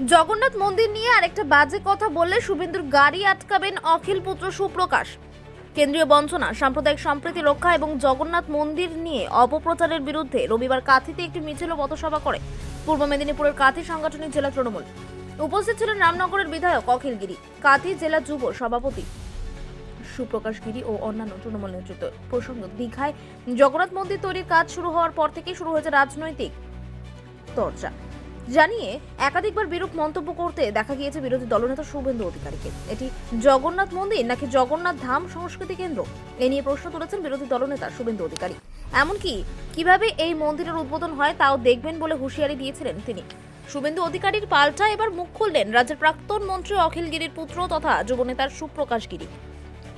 জগন্নাথ মন্দির নিয়ে আরেকটা বাজে কথা বললে শুভেন্দুর গাড়ি আটকাবেন অখিল পুত্র সুপ্রকাশ। কেন্দ্রীয় বঞ্চনা, সাম্প্রদায়িক সম্প্রীতি রক্ষা এবং জগন্নাথ মন্দির নিয়ে অপপ্রচারের বিরুদ্ধে রবিবার কাঁথিতে একটি মিছিল পথসভা করে। পূর্ব মেদিনীপুরের কাঁথি সাংগঠনিক জেলা তৃণমূল। উপস্থিত ছিলেন রামনগরের বিধায়ক অখিল গিরি, কাঁথি জেলা যুব সভাপতি সুপ্রকাশ গিরি ও অন্যান্য তৃণমূল নেতৃত্ব। প্রসঙ্গ, দীঘায় জগন্নাথ মন্দির তৈরির কাজ শুরু হওয়ার পর থেকেই শুরু হয়েছে রাজনৈতিক চর্চা জানিয়ে একাধিকবার বিরূপ মন্তব্য করতে দেখা গিয়েছে বিরোধী দলনেতা শুভেন্দু অধিকারীকে। এটি জগন্নাথ মন্দির নাকি জগন্নাথ ধাম সংস্কৃতি কেন্দ্র? এ নিয়ে প্রশ্ন তুলেছেন বিরোধী দলনেতা শুভেন্দু অধিকারী। এমনকি কীভাবে এই মন্দিরের উদ্বোধন হয় তাও দেখবেন বলে হুঁশিয়ারি দিয়েছিলেন তিনি। শুভেন্দু অধিকারীর পাল্টা এবার মুখ খুললেন রাজ্যের প্রাক্তন মন্ত্রী অখিল গিরির পুত্র তথা যুবনেতার সুপ্রকাশ গিরি।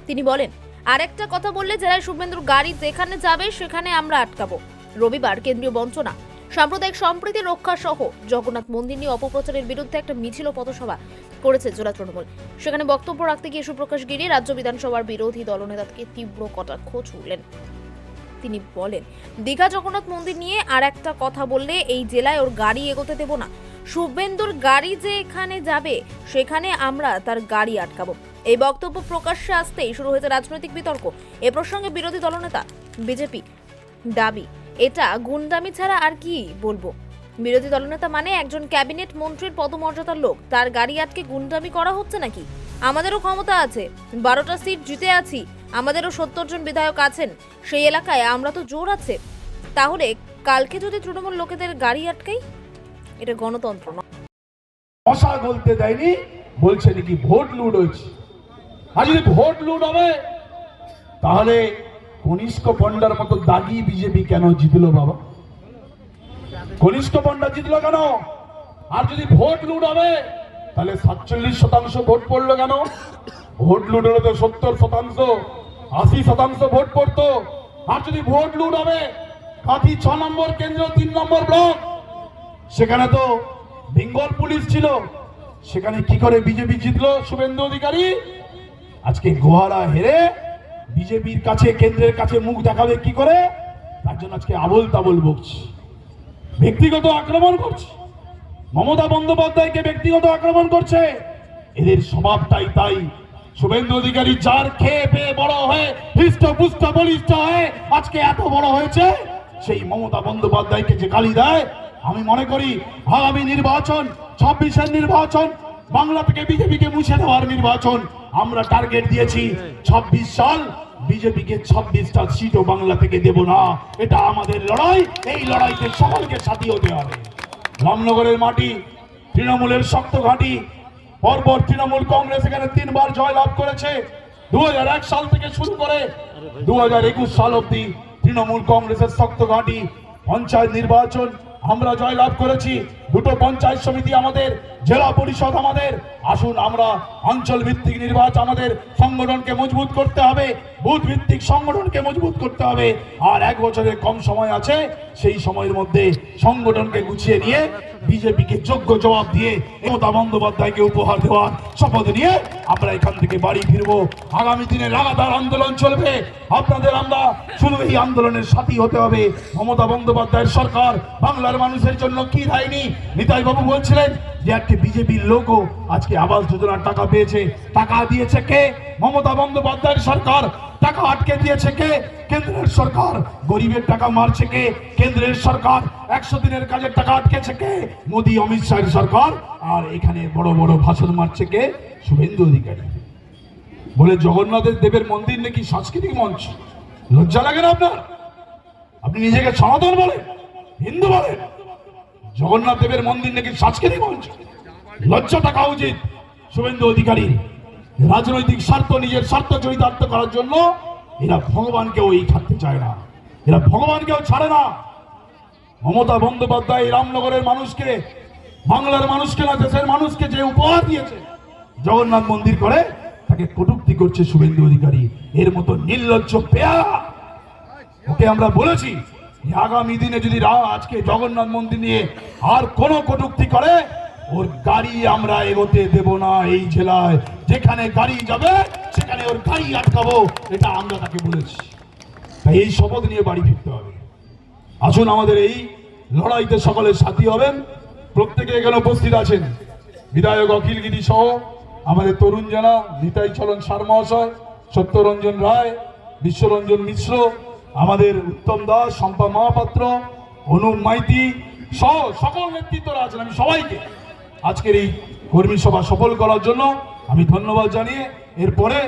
তিনি বলেন, আরেকটা কথা বললে জেলায় শুভেন্দুর গাড়ি যেখানে যাবে সেখানে আমরা আটকাবো। রবিবার কেন্দ্রীয় বঞ্চনা। সাম্প্রদায়িক সম্প্রীতি রক্ষা সহ জগন্নাথ মন্দির নিয়ে অপপ্রচারের বিরুদ্ধে একটা মিছিল পথসভা করেছে জেলা তৃণমূল। সেখানে বক্তব্য রাখতে গিয়ে সুপ্রকাশ গিরি রাজ্য বিধানসভার বিরোধী দলনেতাকে তীব্র কটাক্ষ ছুড়লেন। তিনি বলেন, দীঘা জগন্নাথ মন্দির নিয়ে আর একটা কথা বললে এই জেলায় ওর গাড়ি এগোতে দেব না। শুভেন্দুর গাড়ি যে এখানে যাবে, সেখানে আমরা তার গাড়ি আটকাবো। এই বক্তব্য প্রকাশ্যে আসতেই শুরু হয়েছে রাজনৈতিক বিতর্ক। এ প্রসঙ্গে বিরোধী দলনেতা, বিজেপি দাবি এটা গুন্ডামি ছাড়া আর কি বলব? বিরোধী দলনেতা মানে একজন ক্যাবিনেট মন্ত্রীর পদমর্যাদার লোক। তার গাড়ি আটকে গুন্ডামি করা হচ্ছে নাকি? আমাদেরও ক্ষমতা আছে। বারোটা সিট জিতে আছি। আমাদেরও সত্তর জন বিধায়ক আছেন। সেই এলাকায় আমরা তো জোর আছে। তাহলে কালকে যদি তৃণমূল লোকেদের গাড়ি আটকাই? এটা গণতন্ত্র নয়। মশা গলতে দেয়নি, বলছে নাকি ভোট লুট হয়েছে। আর যদি ভোট লুট হবে, তাহলে কনিষ্ক পণ্ডার মতো দাগি বিজেপি কেন জিতলো বাবা? কনিষ্ক পণ্ডা জিতলো কেন? আর যদি ভোট লুট হবে, তাহলে সাতচল্লিশ শতাংশ ভোট পড়ল কেন? ভোট লুট হলে তো সত্তর শতাংশ, আশি শতাংশ ভোট পড়তো। আর যদি ভোট লুট হবে, কাঁথি ছ নম্বর কেন্দ্র, তিন নম্বর ব্লক, সেখানে তো বেঙ্গল পুলিশ ছিল। সেখানে কি করে বিজেপি জিতলো শুভেন্দু অধিকারী? আজকে গোহারা হেরে বিজেপির কাছে, কেন্দ্রের কাছে মুখ দেখাবে কি করে? তার জন্য আজকে আবল তাবল বকছে। ব্যক্তিগত আক্রমণ করছে। মমতা বন্দ্যোপাধ্যায়কে ব্যক্তিগত আক্রমণ করছে। এদের স্বভাবটাই তাই। শুভেন্দু অধিকারী যার খেয়ে পেয়ে বড় হয়ে, হৃষ্ট পুষ্ট বলিষ্ঠ হয়ে আজকে এত বড় হয়েছে, সেই মমতা বন্দ্যোপাধ্যায়কে যে গালি দেয়, আমি মনে করি আগামী নির্বাচন, ছাব্বিশের নির্বাচন, বাংলা থেকে বিজেপিকে মুছে দেওয়ার নির্বাচন। আমরা টার্গেট দিয়েছি ছাব্বিশ সাল, বিজেপিকে ছাব্বিশটা সিটও বাংলা থেকে দেব না। এটা আমাদের লড়াই, এই লড়াইতে সকলকে সাথী হতে হবে। রামনগরের মাটি, তৃণমূলের শক্ত ঘাঁটি, পরপর তৃণমূল কংগ্রেস এখানে তিনবার জয়লাভ করেছে। দু হাজার এক সাল থেকে শুরু করে দু হাজার একুশ সাল অবধি তৃণমূল কংগ্রেসের শক্ত ঘাঁটি, পঞ্চায়েত নির্বাচন আমরা জয়লাভ করেছি। দুটো পঞ্চায়েত সমিতি আমাদের, জেলা পরিষদ আমাদের। আসুন আমরা অঞ্চল ভিত্তিক নির্বাচন আমাদের সংগঠনকে মজবুত করতে হবে। বুথ ভিত্তিক সংগঠনকে মজবুত করতে হবে। আর এক বছরের কম সময় আছে, সেই সময়ের মধ্যে সংগঠনকে গুছিয়ে নিয়ে বিজেপিকে যোগ্য জবাব দিয়ে মমতা বন্দ্যোপাধ্যায়কে উপহার দেওয়ার শপথ নিয়ে আমরা এখান থেকে বাড়ি ফিরবো। আগামী দিনে লাগাতার আন্দোলন চলবে। আপনাদের আমরা শুধু এই আন্দোলনের সাথী হতে হবে। মমতা বন্দ্যোপাধ্যায়ের সরকার বাংলার মানুষের জন্য কি নিতাই বাবু বলছিলেন যে, একটি বিজেপির লোকও আজকে আবাস যোজনার টাকা পেয়েছে। টাকা দিয়েছে কে? মমতা বন্দ্যোপাধ্যায়ের সরকার। টাকা আটকে দিয়েছে কে? কেন্দ্রের সরকার। গরিবের টাকা মারছে কে? কেন্দ্রের সরকার। একশো দিনের কাজের টাকা আটকেছে কে? মোদী, অমিত শাহের সরকার। আর এখানে বড় বড় ভাষণ মারছে কে? শুভেন্দু অধিকারী। বলে জগন্নাথের দেবের মন্দির নাকি সাংস্কৃতিক মঞ্চ? লজ্জা লাগে না আপনার? আপনি নিজেকে সনাতন বলেন, হিন্দু বলেন। জগন্নাথ দেবের মন্দির নাকি সাংস্কৃতিক মঞ্চ? লজ্জা থাকা উচিত, শুভেন্দু অধিকারী রাজনৈতিক স্বার্থ, নিজের স্বার্থ চরিতার্থ করার জন্য এরা ভগবানকেও এই থাকতে চায় না। এরা ভগবানকেও ছাড়ে না। মমতা বন্দ্যোপাধ্যায় রামনগরের মানুষকে, বাংলার মানুষকে না, দেশের মানুষকে যে উপহার দিয়েছে, জগন্নাথ মন্দির করে, তাকে কটুক্তি করছে শুভেন্দু অধিকারী। এর মতো নির্লজ্জ পেয়া। ওকে আমরা বলেছি আগামী দিনে যদি রা- আজকে জগন্নাথ মন্দির নিয়ে আর কোনো কটুক্তি করে গাড়ি আমরা এগোতে দেব না এই জেলায়। যেখানে গাড়ি যাবে, সেখানে ওর গাড়ি আটকাবো, এটা আমরা তাকে বলেছি। তাই এই শপথ নিয়ে বাড়ি ফিরতে হবে। আসুন আমাদের এই লড়াইতে সকলের সাথী হবেন। প্রত্যেকে এখানে উপস্থিত আছেন। বিধায়ক অখিল গিরি সহ আমাদের তরুণ জানা, নিতাই চলন সার মহাশয়, সত্যরঞ্জন রায়, বিশ্বরঞ্জন মিশ্র, আমাদের উত্তম দাস, শম্পা মহাপাত্র, অনুপ মাইতি সহ সকল নেতৃত্বরা আছেন। আমি সবাইকে আজকের এই কর্মী সভা সফল করার জন্য আমি ধন্যবাদ জানিয়ে এরপরে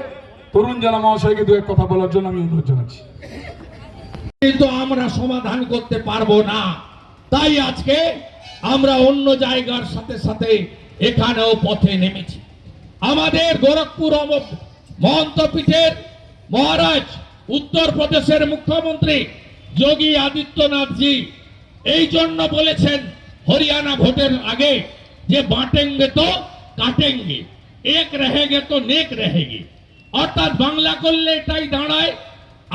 তরুণ জানা মহাশয়কে দু এক কথা বলার জন্য আমি অনুরোধ জানাচ্ছি। কিন্তু আমরা সমাধান করতে পারব না। তাই আজকে আমরা অন্য জায়গার সাথে সাথে এখানেও পথে নেমেছি। আমাদের গোরখপুর মহন্তপীঠের মহারাজ উত্তরপ্রদেশের মুখ্যমন্ত্রী যোগী আদিত্যনাথজি এই জন্য বলেছেন, হরিয়ানা ভোটের আগে যে বাঁটেঙ্গে তো কাটেঙ্গে এক রহেগে তো নেক রহেগে অর্থাৎ বাংলা করলে এটাই দাঁড়ায়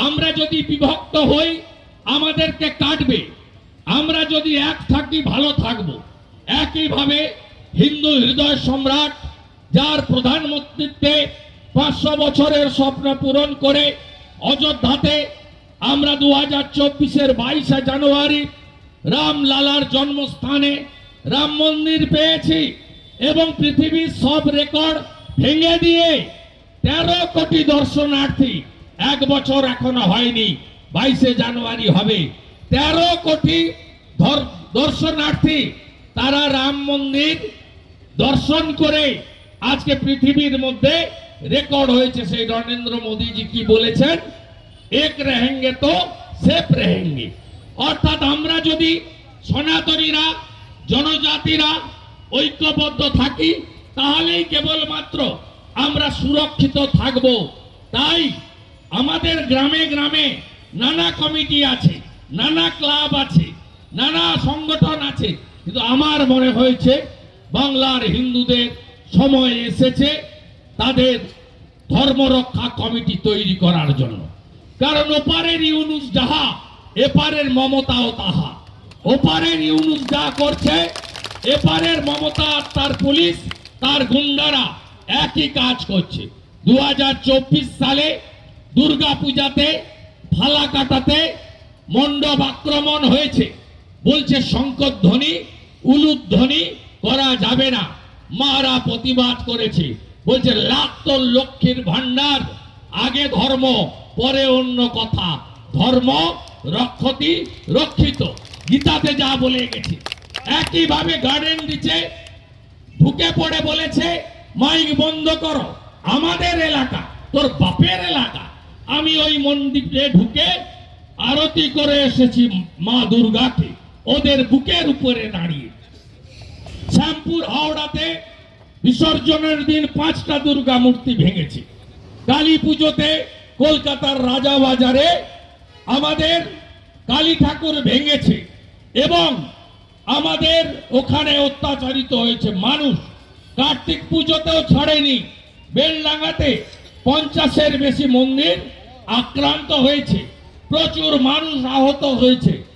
আমরা যদি বিভক্ত হই আমাদেরকে কাটবে আমরা যদি এক থাকি ভালো থাকব একইভাবে হিন্দু হৃদয় সম্রাট যার প্রধানমন্ত্রীত্বে পাঁচশো বছরের স্বপ্ন পূরণ করে অযোধ্যাতে আমরা দু হাজার চব্বিশের বাইশে জানুয়ারি রামলালার জন্মস্থানে রাম মন্দির পেয়েছি এবং পৃথিবীর সব রেকর্ড ভেঙে দিয়ে তেরো কোটি দর্শনার্থী এক বছর এখনও হয়নি, বাইশে জানুয়ারি হবে। তেরো কোটি দর্শনার্থী তারা রাম মন্দির দর্শন করে আজকে পৃথিবীর মধ্যে রেকর্ড হয়েছে। সেই নরেন্দ্র মোদীজি কি বলেছেন? এক রেহেঙ্গে তো সেফ রেহেঙ্গে। অর্থাৎ আমরা যদি সনাতনীরা জনজাতিরা ঐক্যবদ্ধ থাকি, তাহলেই কেবলমাত্র আমরা সুরক্ষিত থাকব। তাই আমাদের গ্রামে গ্রামে নানা কমিটি আছে, নানা ক্লাব আছে, নানা সংগঠন আছে। কিন্তু আমার মনে হয়েছে, বাংলার হিন্দুদের সময় এসেছে তাদের ধর্মরক্ষা কমিটি তৈরি করার জন্য। কারণ ওপারের ইউনুস যাহা, এপারের মমতাও তাহা। ওপারের ইউনুস যা করছে, এপারের মমতা তার পুলিশ, তার গুন্ডারা একই কাজ করছে। দু হাজার চব্বিশ সালে দুর্গা পূজাতে ফালা কাটাতে মণ্ডপ আক্রমণ হয়েছে। বলছে, শঙ্কর শঙ্করধ্বনি উলুধ্বনি করা যাবে না। মারা প্রতিবাদ করেছে। বলছে, লাখ তোর লক্ষ্মীর ভান্ডার আগে ধর্ম, পরে অন্য কথা। ধর্ম রক্ষতি রক্ষিত। গীতাতে যা বলে গেছে। একইভাবে গার্ডেন দিচ্ছে ঢুকে পড়ে বলেছে, মাইক বন্ধ করো, আমাদের এলাকা, তোর বাপের এলাকা। আমি ওই মন্দিরে ঢুকে আরতি করে এসেছি মা দুর্গাকে, ওদের বুকের উপরে দাঁড়িয়ে। শ্যামপুর হাওড়াতে বিসর্জনের দিন পাঁচটা দুর্গা মূর্তি ভেঙেছে। কালী পুজোতে কলকাতার রাজাবাজারে আমাদের কালী ঠাকুর ভেঙেছে। এবং আমাদের ওখানে অত্যাচারিত হয়েছে মানুষ। কার্তিক পুজোতেও ছাড়েনি। বেলডাঙ্গাতে পঞ্চাশের বেশি মন্দির আক্রান্ত হয়েছে। প্রচুর মানুষ আহত হয়েছে।